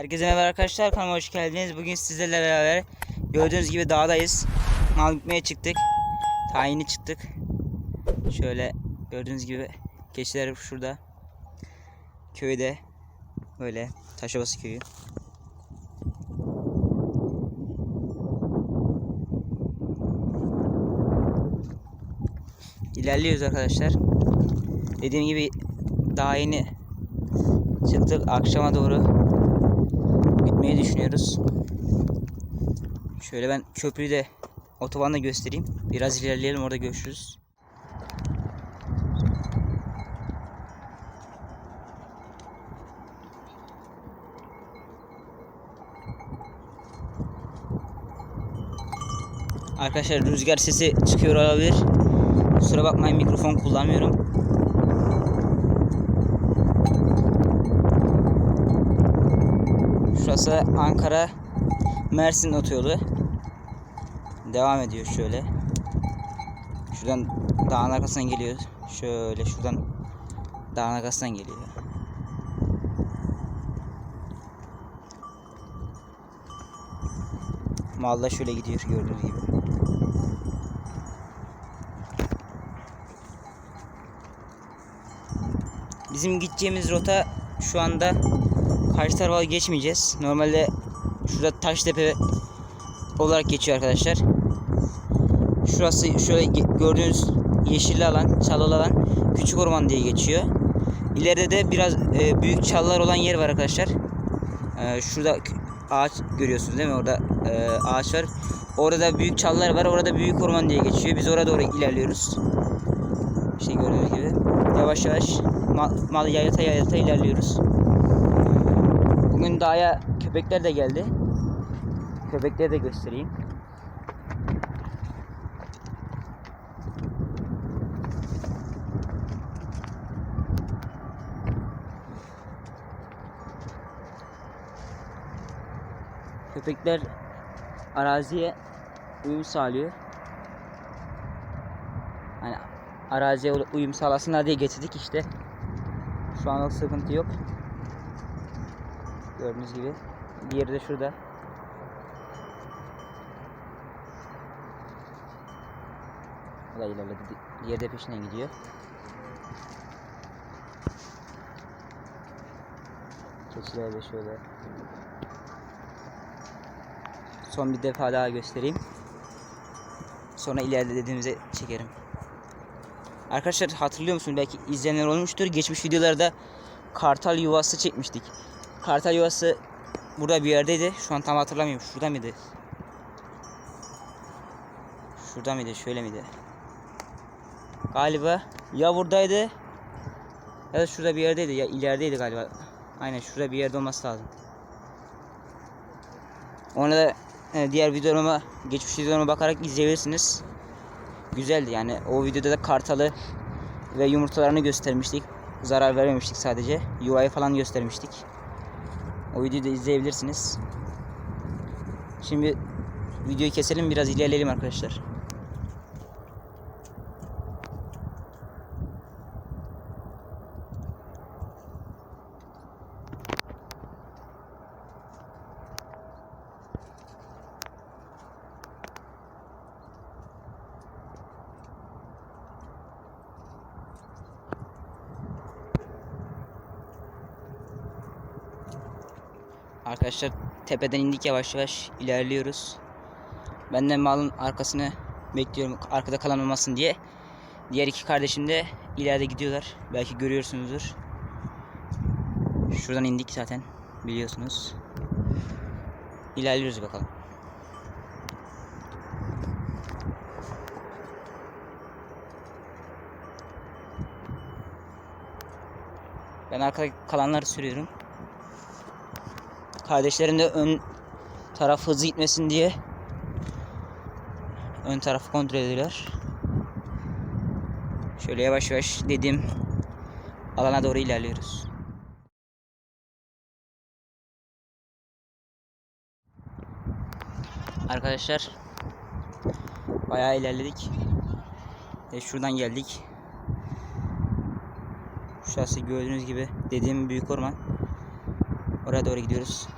Herkese merhaba arkadaşlar kanalıma hoş geldiniz. Bugün sizlerle beraber gördüğünüz gibi dağdayız. Mal gitmeye çıktık. Tayini çıktık. Şöyle gördüğünüz gibi keçiler şurada. Köyde böyle Taşovası köyü. İlerliyoruz arkadaşlar. Dediğim gibi daha yeni çıktık akşama doğru gitmeyi düşünüyoruz. Şöyle ben köprüyü de otobanla göstereyim. Biraz ilerleyelim orada görüşürüz. Arkadaşlar rüzgar sesi çıkıyor olabilir. Kusura bakmayın mikrofon kullanmıyorum. Şurası Ankara Mersin otoyolu. Devam ediyor şöyle. Şuradan dağın arkasından geliyor. Şöyle şuradan dağın arkasından geliyor. Mal da şöyle gidiyor gördüğünüz gibi. Bizim gideceğimiz rota şu anda karşı tarafa geçmeyeceğiz. Normalde şurada Taştepe olarak geçiyor arkadaşlar. Şurası şöyle gördüğünüz yeşilli alan, çalılı alan küçük orman diye geçiyor. İleride de biraz e, büyük çalılar olan yer var arkadaşlar. E, şurada ağaç görüyorsunuz değil mi? Orada e, ağaç var. Orada büyük çalılar var. Orada büyük orman diye geçiyor. Biz oraya doğru ilerliyoruz. İşte gördüğünüz gibi. Yavaş yavaş mal, mal yayılta yayılta ilerliyoruz. Bugün dağa köpekler de geldi. Köpekleri de göstereyim. Köpekler araziye uyum sağlıyor. Hani araziye uyum sağlasınlar diye getirdik işte. Şu anlık sıkıntı yok. Gördüğünüz gibi. Diğeri de şurada. O da ilerledi. Diğeri de peşinden gidiyor. Keçiler de şöyle. Son bir defa daha göstereyim. Sonra ileride dediğimize çekerim. Arkadaşlar hatırlıyor musunuz? Belki izleyenler olmuştur. Geçmiş videolarda kartal yuvası çekmiştik. Kartal yuvası burada bir yerdeydi. Şu an tam hatırlamıyorum. Şurada mıydı? Şurada mıydı? Şöyle miydi? Galiba ya buradaydı ya da şurada bir yerdeydi. Ya ilerideydi galiba. Aynen şurada bir yerde olması lazım. Onu da e, diğer videolarıma, geçmiş videolarıma bakarak izleyebilirsiniz. Güzeldi yani. O videoda da kartalı ve yumurtalarını göstermiştik. Zarar vermemiştik sadece. Yuvayı falan göstermiştik. O videoyu da izleyebilirsiniz. Şimdi videoyu keselim biraz ilerleyelim arkadaşlar. Arkadaşlar tepeden indik yavaş yavaş ilerliyoruz. Ben de malın arkasını bekliyorum arkada kalan olmasın diye. Diğer iki kardeşim de ileride gidiyorlar. Belki görüyorsunuzdur. Şuradan indik zaten biliyorsunuz. İlerliyoruz bakalım. Ben arkada kalanları sürüyorum. Kardeşlerim de ön taraf hızlı gitmesin diye ön tarafı kontrol ediyorlar. Şöyle yavaş yavaş dediğim alana doğru ilerliyoruz. Arkadaşlar bayağı ilerledik. Ve şuradan geldik. Şurası gördüğünüz gibi dediğim büyük orman. Oraya doğru gidiyoruz.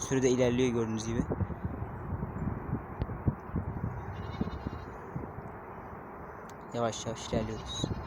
Sürede ilerliyor gördüğünüz gibi. Yavaş yavaş ilerliyoruz.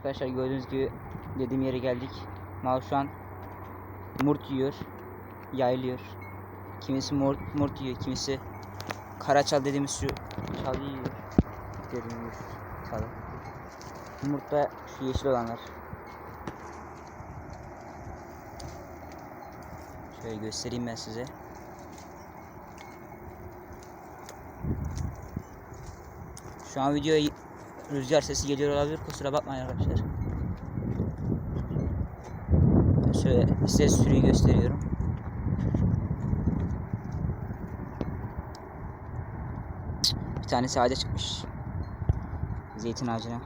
Arkadaşlar gördüğünüz gibi dediğim yere geldik. Mal şu an murt yiyor. Yaylıyor. Kimisi murt, murt yiyor. Kimisi karaçal dediğimiz şu çalı yiyor. Şu çalı. Murt da şu yeşil olanlar. Şöyle göstereyim ben size. Şu an videoya rüzgar sesi geliyor olabilir. Kusura bakmayın arkadaşlar. Şöyle size sürüyü gösteriyorum. Bir tanesi ağaca çıkmış. Zeytin ağacına.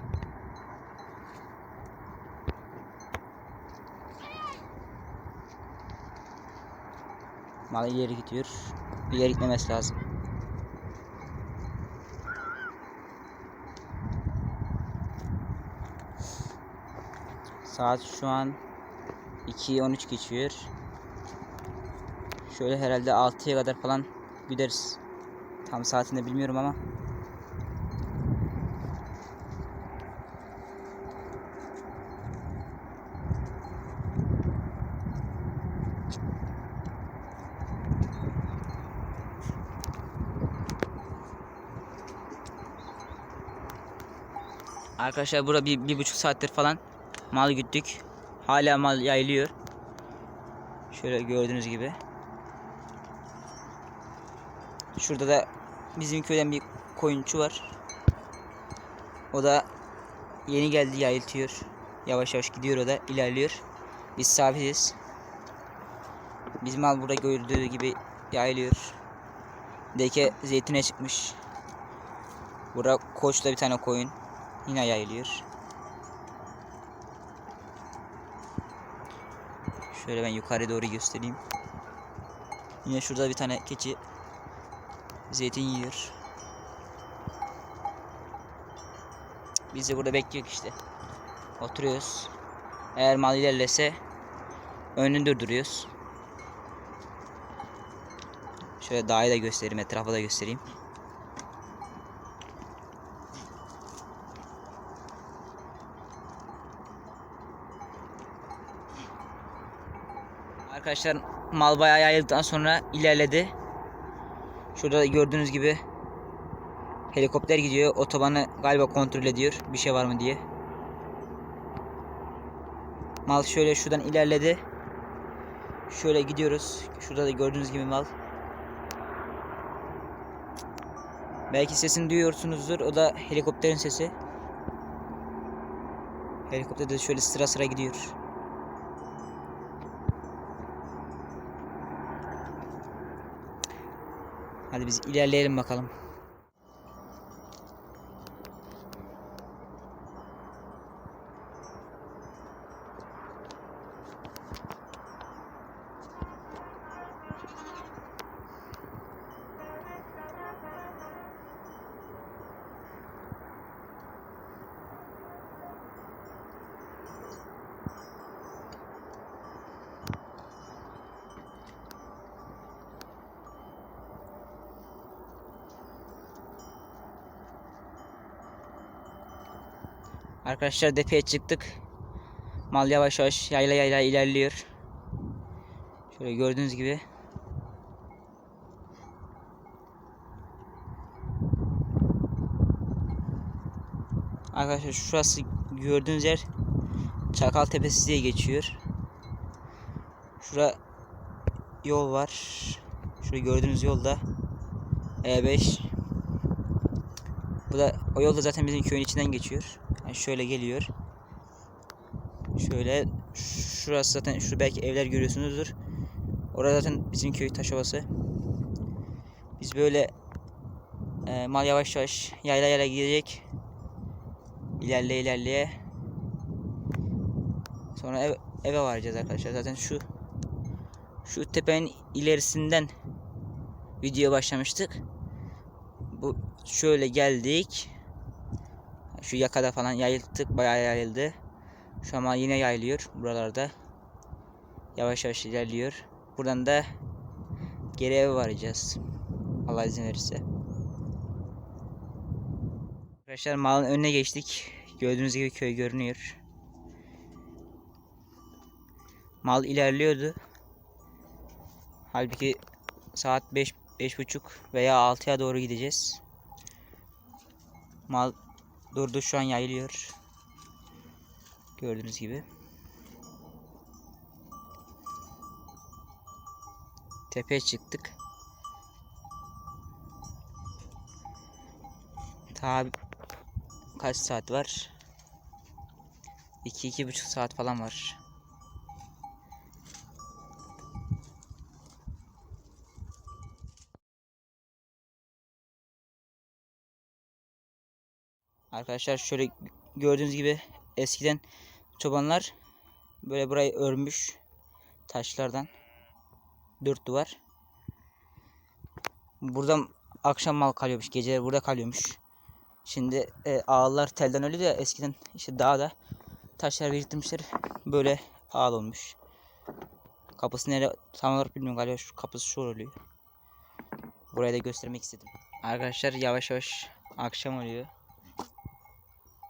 Mal ileri gidiyor. İleri gitmemesi lazım. Saat şu an 2.13 geçiyor. Şöyle herhalde 6'ya kadar falan gideriz. Tam saatini bilmiyorum ama. Arkadaşlar burada bir, bir buçuk saattir falan mal güttük. Hala mal yayılıyor. Şöyle gördüğünüz gibi. Şurada da bizim köyden bir koyunçu var. O da yeni geldi yayıltıyor. Yavaş yavaş gidiyor o da ilerliyor. Biz sabitiz. Bizim mal burada gördüğü gibi yayılıyor. Deke zeytine çıkmış. Burada koçta bir tane koyun. Yine yayılıyor. Şöyle ben yukarı doğru göstereyim. Yine şurada bir tane keçi zeytin yiyor. Biz de burada bekliyoruz işte. Oturuyoruz. Eğer mal ilerlese önünü durduruyoruz. Şöyle dağı da göstereyim, etrafı da göstereyim. Arkadaşlar mal bayağı yayıldıktan sonra ilerledi. Şurada da gördüğünüz gibi helikopter gidiyor. Otobanı galiba kontrol ediyor. Bir şey var mı diye. Mal şöyle şuradan ilerledi. Şöyle gidiyoruz. Şurada da gördüğünüz gibi mal. Belki sesini duyuyorsunuzdur. O da helikopterin sesi. Helikopter de şöyle sıra sıra gidiyor. Hadi biz ilerleyelim bakalım. Arkadaşlar depeye çıktık. Mal yavaş yavaş yayla yayla ilerliyor. Şöyle gördüğünüz gibi. Arkadaşlar şurası gördüğünüz yer Çakal Tepesi diye geçiyor. Şura yol var. Şurada gördüğünüz yolda E5 bu da o yolda zaten bizim köyün içinden geçiyor. Yani şöyle geliyor. Şöyle şurası zaten şu belki evler görüyorsunuzdur. Orada zaten bizim köy Taşovası. Biz böyle e, mal yavaş yavaş yayla yayla gidecek. İlerleye ilerleye. Sonra ev, eve varacağız arkadaşlar. Zaten şu şu tepenin ilerisinden video başlamıştık. Bu şöyle geldik. Şu yakada falan yayıldık. Bayağı yayıldı. Şu an yine yayılıyor buralarda. Yavaş yavaş ilerliyor. Buradan da geri eve varacağız. Allah izin verirse. Arkadaşlar malın önüne geçtik. Gördüğünüz gibi köy görünüyor. Mal ilerliyordu. Halbuki saat 5 beş buçuk veya 6'ya doğru gideceğiz. Mal durdu şu an yayılıyor. Gördüğünüz gibi. Tepeye çıktık. Tabi kaç saat var? 2 iki, buçuk saat falan var. Arkadaşlar şöyle gördüğünüz gibi eskiden çobanlar böyle burayı örmüş taşlardan dört duvar. Buradan akşam mal kalıyormuş, geceler burada kalıyormuş. Şimdi e, ağlar telden öyle de eskiden işte dağda taşlar biriktirmişler böyle ağıl olmuş. Kapısı nereye tam olarak bilmiyorum galiba şu kapısı şu oluyor. Burayı da göstermek istedim. Arkadaşlar yavaş yavaş akşam oluyor.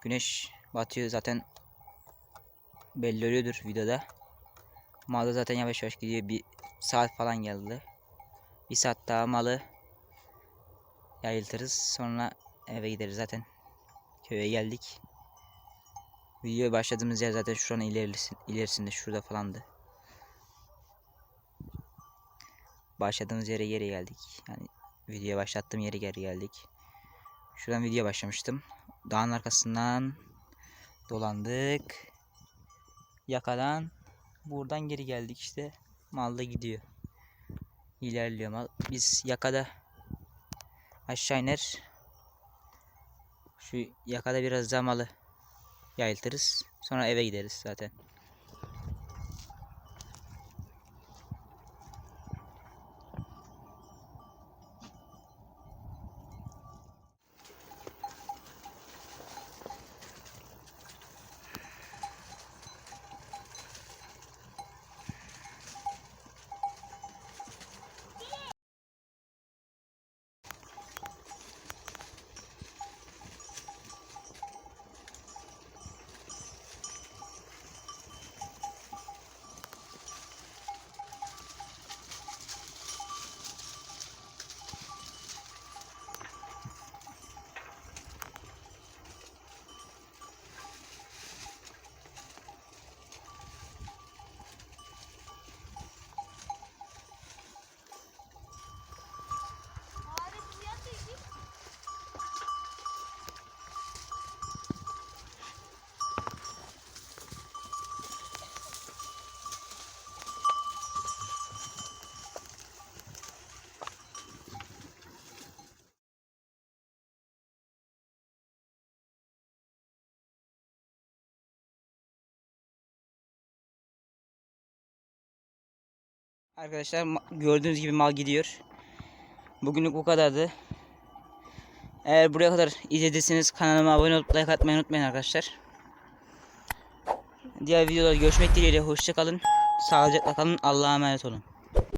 Güneş batıyor zaten belli oluyordur videoda. Malı zaten yavaş yavaş gidiyor. Bir saat falan geldi. Bir saat daha malı yayıltırız. Sonra eve gideriz zaten. Köye geldik. Videoya başladığımız yer zaten şuranın ilerisi, ilerisinde şurada falandı. Başladığımız yere geri geldik. Yani videoya başlattığım yere geri geldik. Şuradan video başlamıştım. Dağın arkasından dolandık. Yakadan buradan geri geldik işte. Mal da gidiyor. İlerliyor mal. Biz yakada aşağı iner. Şu yakada biraz daha malı yayıltırız. Sonra eve gideriz zaten. Arkadaşlar gördüğünüz gibi mal gidiyor. Bugünlük bu kadardı. Eğer buraya kadar izlediyseniz kanalıma abone olup like atmayı unutmayın arkadaşlar. Diğer videolarda görüşmek dileğiyle hoşça kalın. Sağlıcakla kalın. Allah'a emanet olun.